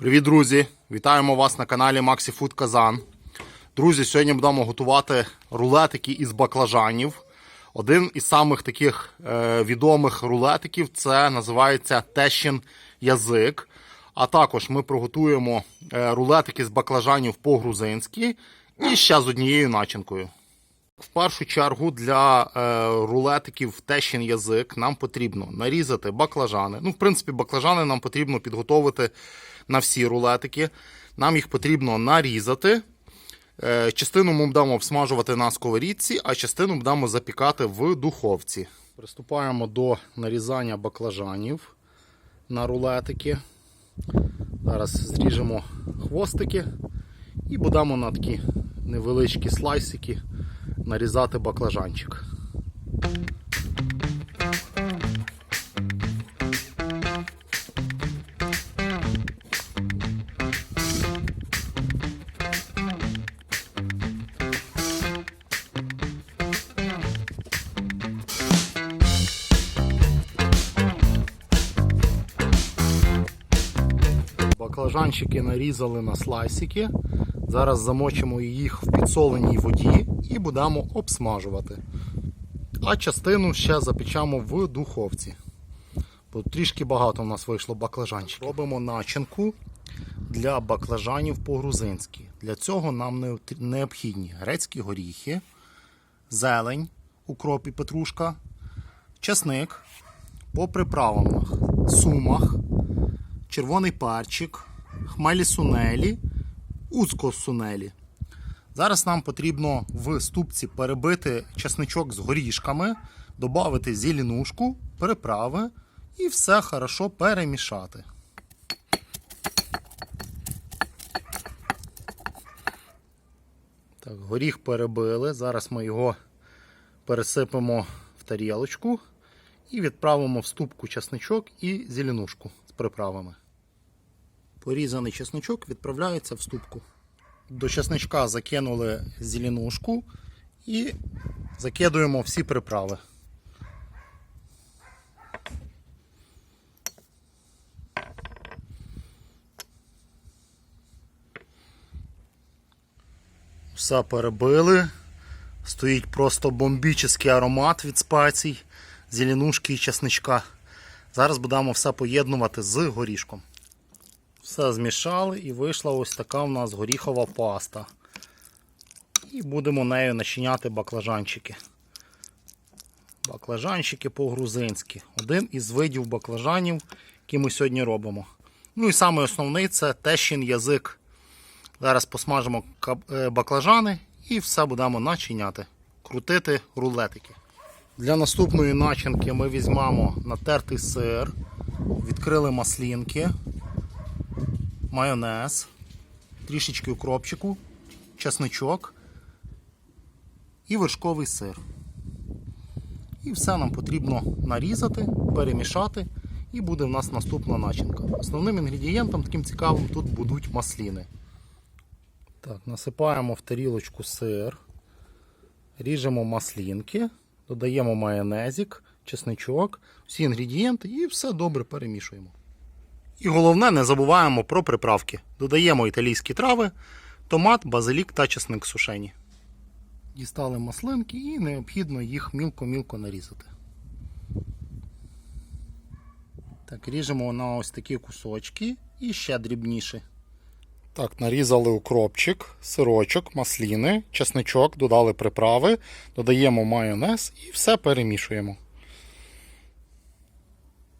Привіт, друзі! Вітаємо вас на каналі Maxi Food Казан. Друзі, сьогодні будемо готувати рулетики із баклажанів. Один із самих таких е, відомих рулетиків це називається тещин язик. А також ми приготуємо е, рулетики з баклажанів по-грузинськи і ще з однією начинкою. В першу чергу для е, рулетиків тещин язик нам потрібно нарізати баклажани. Ну, в принципі, баклажани нам потрібно підготовити на всі рулетики. Нам їх потрібно нарізати. Е, частину ми будемо всмажувати на сковорідці, а частину будемо запікати в духовці. Приступаємо до нарізання баклажанів на рулетики. Зараз зріжемо хвостики і будемо на такі невеличкі слайсики нарізати баклажанчик. Баклажанчики нарізали на слайсики. Зараз замочимо їх в підсоленій воді і будемо обсмажувати. А частину ще запечемо в духовці. Бо трішки багато у нас вийшло баклажанчиків. Робимо начинку для баклажанів по-грузинськи. Для цього нам необхідні грецькі горіхи, зелень, укроп і петрушка, чесник, по приправах, сумах, червоний парчик, хмелі сунелі, уцко сунелі. Зараз нам потрібно в ступці перебити чесничок з горішками, додати зеленушку, приправи і все хорошо перемішати. Так, горіх перебили. Зараз ми його пересипемо в тарілочку і відправимо в ступку чесничок і зеленушку з приправами. Порізаний чесничок відправляється в ступку. До чесничка закинули зеленушку і закидуємо всі приправи. Все перебили. Стоїть просто бомбічний аромат від спецій, зеленушки і чесничка. Зараз будемо все поєднувати з горішком. Все змішали і вийшла ось така у нас горіхова паста. І будемо нею начиняти баклажанчики. Баклажанчики по-грузинськи. Один із видів баклажанів, які ми сьогодні робимо. Ну і саме основний це тещин язик. Зараз посмажимо е, баклажани і все будемо начиняти. Крутити рулетики. Для наступної начинки ми візьмемо натертий сир, відкрили маслінки, майонез, трішечки укропчику, чесничок і вершковий сир. І все нам потрібно нарізати, перемішати, і буде в нас наступна начинка. Основним інгредієнтом таким цікавим тут будуть масліни. Так, насипаємо в тарілочку сир, ріжемо маслінки, додаємо майонезик, чесничок, всі інгредієнти і все добре перемішуємо. І головне, не забуваємо про приправки. Додаємо італійські трави, томат, базилік та чесник сушені. Дістали маслинки і необхідно їх мілко-мілко нарізати. Так, ріжемо на ось такі кусочки і ще дрібніші. Так, нарізали укропчик, сирочок, масліни, чесничок, додали приправи, додаємо майонез і все перемішуємо.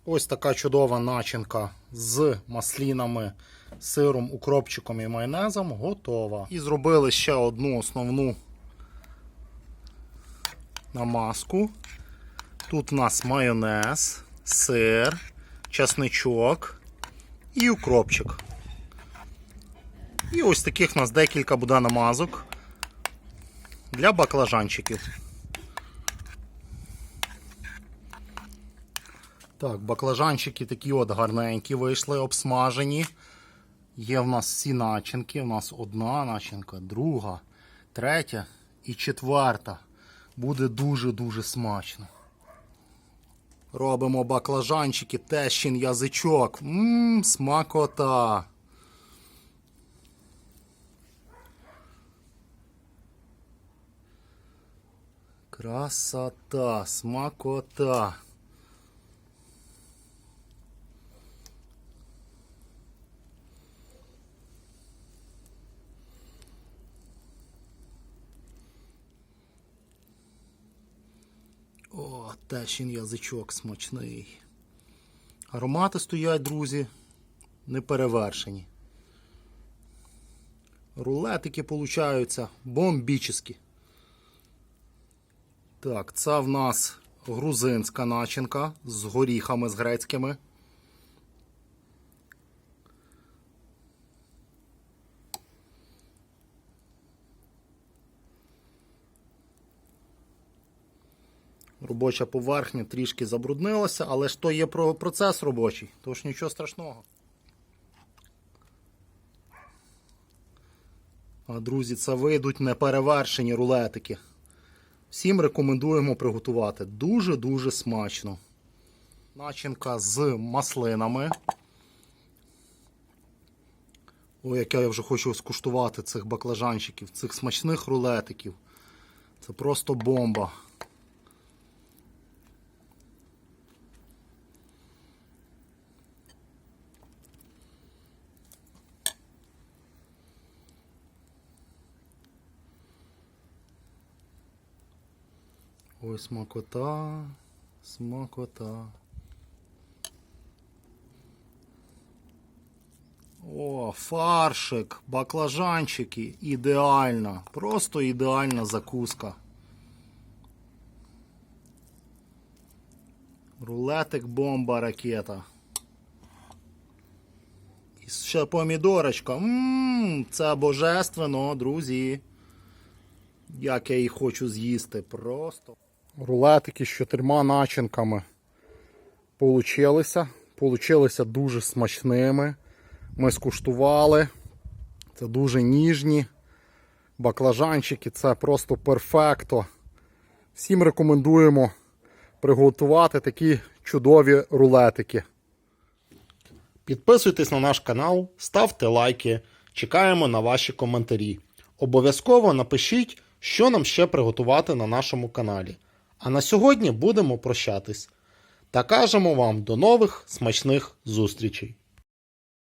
Ось така чудова начинка з маслінами, сиром, укропчиком і майонезом готова. І зробили ще одну основну намазку. Тут у нас майонез, сир, чесничок і укропчик. І ось таких у нас декілька буде намазок для баклажанчиків. Так, баклажанчики такі от гарненькі вийшли, обсмажені. Є в нас всі начинки. У нас одна начинка, друга, третя і четверта. Буде дуже-дуже смачно. Робимо баклажанчики, тещин язичок. Ммм, смакота. Красота, смакота. О, теж він язичок смачний. Аромати стоять, друзі, неперевершені. Рулетики получаються бомбічні. Так, це в нас грузинська начинка з горіхами з грецькими. Робоча поверхня трішки забруднилася, але ж то є про- процес робочий, тож нічого страшного. А друзі, це вийдуть неперевершені рулетики. Всім рекомендуємо приготувати. Дуже-дуже смачно. Начинка з маслинами. Ой, як я вже хочу скуштувати цих баклажанчиків, цих смачних рулетиків. Це просто бомба. Ой, смакота, смакота. О, фаршик, баклажанчики. Ідеально. Просто ідеальна закуска. Рулетик бомба ракета. І ще помідорочка. Ммм, це божественно, друзі. Як я її хочу з'їсти. Просто. Рулетики з чотирма начинками получилися. Получилися дуже смачними. Ми скуштували. Це дуже ніжні. Баклажанчики це просто перфекто. Всім рекомендуємо приготувати такі чудові рулетики. Підписуйтесь на наш канал, ставте лайки. Чекаємо на ваші коментарі. Обов'язково напишіть, що нам ще приготувати на нашому каналі. А на сьогодні будемо прощатись та кажемо вам до нових смачних зустрічей.